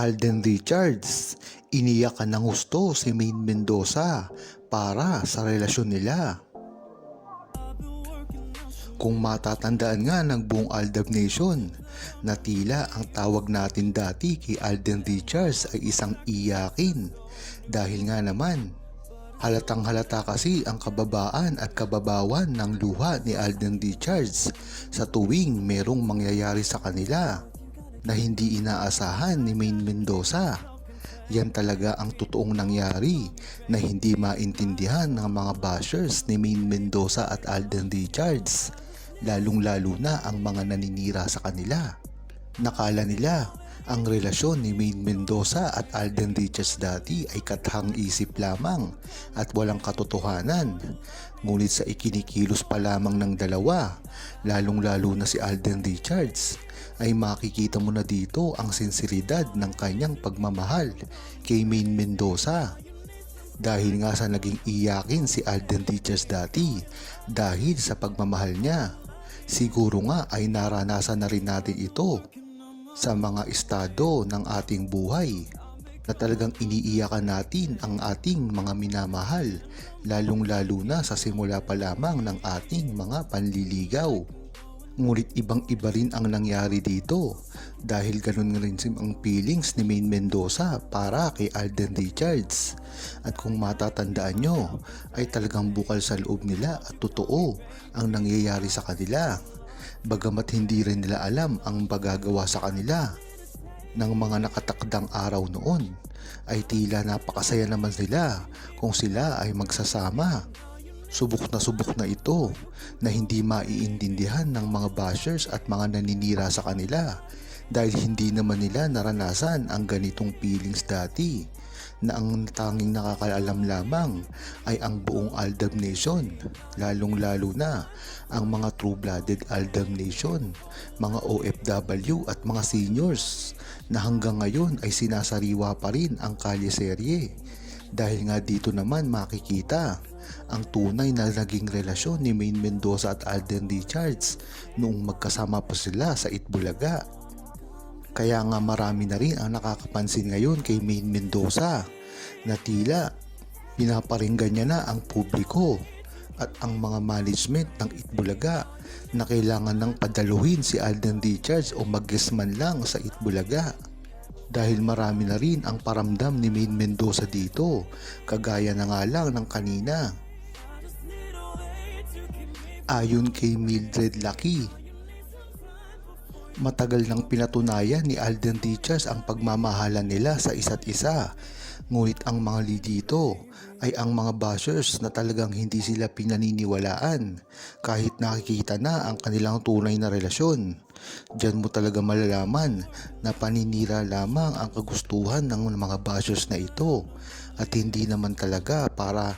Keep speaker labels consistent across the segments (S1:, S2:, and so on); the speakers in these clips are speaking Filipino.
S1: Alden Richards, iniyakan ng gusto si Maine Mendoza para sa relasyon nila. Kung matatandaan nga ng buong Aldab Nation na tila ang tawag natin dati kay Alden Richards ay isang iyakin dahil nga naman halatang halata kasi ang kababaan at kababawan ng luha ni Alden Richards sa tuwing merong mangyayari sa kanila na hindi inaasahan ni Maine Mendoza. Yan talaga ang totoong nangyari na hindi maintindihan ng mga bashers ni Maine Mendoza at Alden Richards, lalong-lalo na ang mga naninira sa kanila. Nakala nila ang relasyon ni Maine Mendoza at Alden Richards dati ay kathang isip lamang at walang katotohanan. Ngunit sa ikinikilos pa lamang ng dalawa, lalong-lalo na si Alden Richards, ay makikita mo na dito ang sinseridad ng kanyang pagmamahal kay Maine Mendoza. Dahil nga sa naging iyakin si Alden Richards dati dahil sa pagmamahal niya. Siguro nga ay naranasan na rin natin ito sa mga estado ng ating buhay na talagang iniiyakan natin ang ating mga minamahal lalong lalo na sa simula pa lamang ng ating mga panliligaw. Ngunit ibang iba rin ang nangyari dito dahil ganun rin sim ang feelings ni Maine Mendoza para kay Alden Richards. At kung matatandaan nyo ay talagang bukal sa loob nila at totoo ang nangyayari sa kanila. Bagamat hindi rin nila alam ang magagawa sa kanila ng mga nakatakdang araw noon ay tila napakasaya naman sila kung sila ay magsasama. Subok na subok na ito na hindi maiintindihan ng mga bashers at mga naninira sa kanila dahil hindi naman nila naranasan ang ganitong feelings dati na ang tanging nakakaalam lamang ay ang buong Aldab Nation lalong lalo na ang mga true-blooded Aldab Nation mga OFW at mga seniors na hanggang ngayon ay sinasariwa pa rin ang kalye serye dahil nga dito naman makikita ang tunay na naging relasyon ni Maine Mendoza at Alden Richards noong magkasama pa sila sa Itbulaga. Kaya nga marami na rin ang nakakapansin ngayon kay Maine Mendoza na tila pinaparinggan niya na ang publiko at ang mga management ng Itbulaga na kailangan nang padaluhin si Alden Richards o mag lang sa Itbulaga dahil marami na rin ang paramdam ni Maine Mendoza dito kagaya na nga lang ng kanina. Ayon kay Mildred Lucky, matagal nang pinatunayan ni Alden Richards ang pagmamahalan nila sa isa't isa. Ngunit ang mga dito ay ang mga bashers na talagang hindi sila pinaniniwalaan kahit nakikita na ang kanilang tunay na relasyon. Diyan mo talaga malalaman na paninira lamang ang kagustuhan ng mga bashers na ito at hindi naman talaga para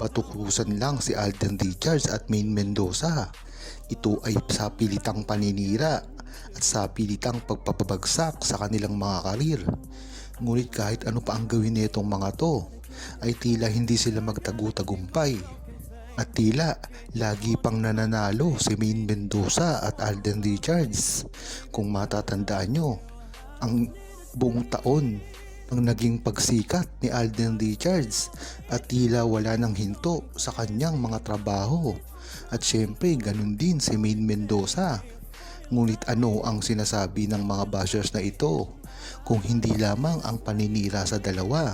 S1: batukusan lang si Alden Richards at Maine Mendoza. Ito ay sa pilitang paninira at sa pilitang pagpapabagsak sa kanilang mga karir. Ngunit kahit ano pa ang gawin nitong mga to, ay tila hindi sila magtagu-tagumpay. At tila lagi pang nananalo si Maine Mendoza at Alden Richards. Kung matatandaan nyo, ang buong taon ang naging pagsikat ni Alden Richards at tila wala nang hinto sa kanyang mga trabaho. At syempre ganun din si Maine Mendoza. Ngunit ano ang sinasabi ng mga bashers na ito kung hindi lamang ang paninira sa dalawa?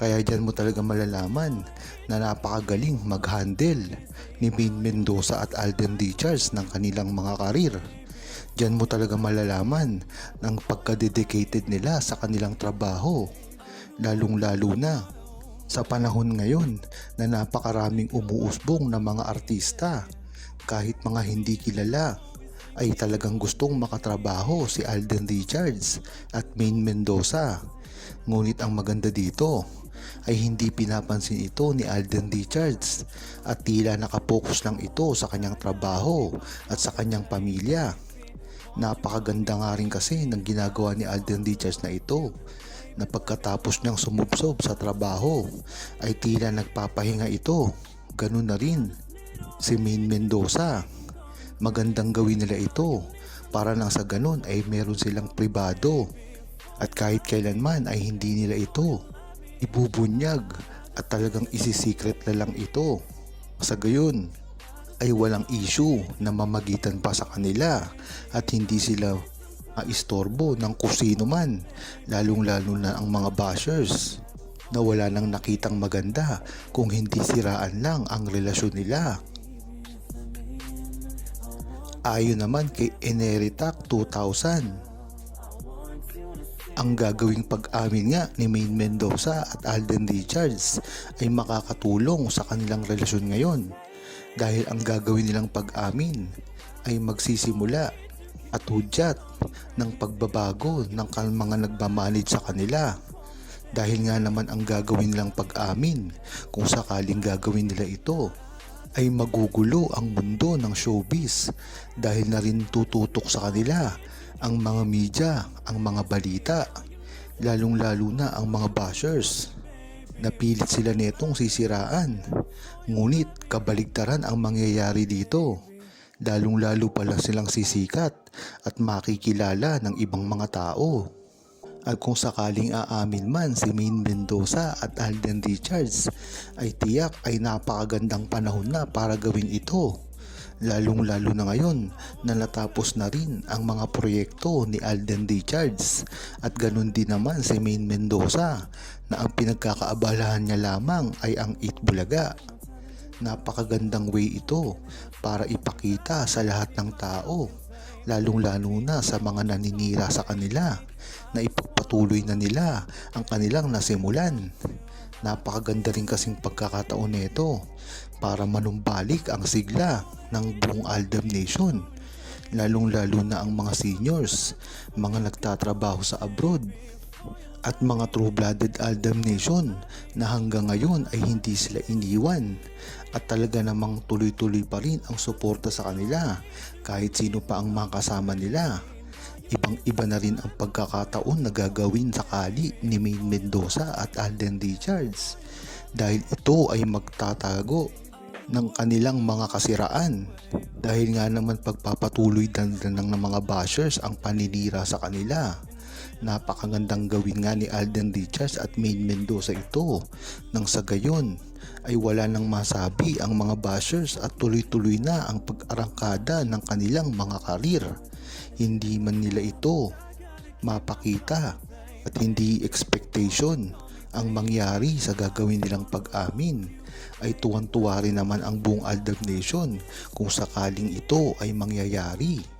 S1: Kaya dyan mo talaga malalaman na napakagaling mag-handle ni Maine Mendoza at Alden Richards ng kanilang mga karir. Diyan mo talaga malalaman ng pagka-dedicated nila sa kanilang trabaho. Lalong-lalo na sa panahon ngayon na napakaraming umuusbong na mga artista kahit mga hindi kilala ay talagang gustong makatrabaho si Alden Richards at Maine Mendoza. Ngunit ang maganda dito ay hindi pinapansin ito ni Alden Richards at tila nakapokus lang ito sa kanyang trabaho at sa kanyang pamilya. Napakaganda nga rin kasi ng ginagawa ni Alden Richards na ito na pagkatapos niyang sumubsob sa trabaho ay tila nagpapahinga ito. Ganun na rin si Maine Mendoza. Magandang gawin nila ito para nang sa ganun ay meron silang pribado At kahit kailanman ay hindi nila ito ibubunyag at talagang isisikret na lang ito. Sa gayon ay walang issue na mamagitan pa sa kanila at hindi sila maistorbo ng kusino man lalong lalo na ang mga bashers na wala nang nakitang maganda kung hindi siraan lang ang relasyon nila. Ayon naman kay Eneritac 2000, ang gagawing pag-amin nga ni Maine Mendoza at Alden Richards ay makakatulong sa kanilang relasyon ngayon dahil ang gagawin nilang pag-amin ay magsisimula at hudyat ng pagbabago ng mga nagmamanage sa kanila. Dahil nga naman ang gagawin nilang pag-amin kung sakaling gagawin nila ito ay magugulo ang mundo ng showbiz dahil na rin tututok sa kanila ang mga media, ang mga balita, lalong-lalo na ang mga bashers. Napilit sila netong sisiraan. Ngunit kabaligtaran ang mangyayari dito. Lalong-lalo pala silang sisikat at makikilala ng ibang mga tao. At kung sakaling aamin man si Maine Mendoza at Alden Richards ay tiyak ay napakagandang panahon na para gawin ito. Lalong lalo na ngayon na natapos na rin ang mga proyekto ni Alden Richards at ganun din naman si Maine Mendoza na ang pinagkakaabalahan niya lamang ay ang Eat Bulaga. Napakagandang way ito para ipakita sa lahat ng tao lalong lalo na sa mga naninira sa kanila na ipagpatuloy na nila ang kanilang nasimulan. Napakaganda rin kasing pagkakataon nito para manumbalik ang sigla ng buong Aldam Nation. Lalong lalo na ang mga seniors, mga nagtatrabaho sa abroad, at mga true-blooded Aldam Nation na hanggang ngayon ay hindi sila iniwan at talaga namang tuloy-tuloy pa rin ang suporta sa kanila kahit sino pa ang mga kasama nila. Ibang iba na rin ang pagkakataon na gagawin sakali ni Maine Mendoza at Alden Richards dahil ito ay magtatago ng kanilang mga kasiraan dahil nga naman pagpapatuloy dandan ng mga bashers ang paninira sa kanila. Napakagandang gawin nga ni Alden Richards at Maine Mendoza ito nang sa gayon ay wala nang masabi ang mga bashers at tuloy-tuloy na ang pag-arangkada ng kanilang mga karir. Hindi man nila ito mapakita at hindi expectation ang mangyari sa gagawin nilang pag-amin ay tuwan-tuwa rin naman ang buong Aldab Nation kung sakaling ito ay mangyayari.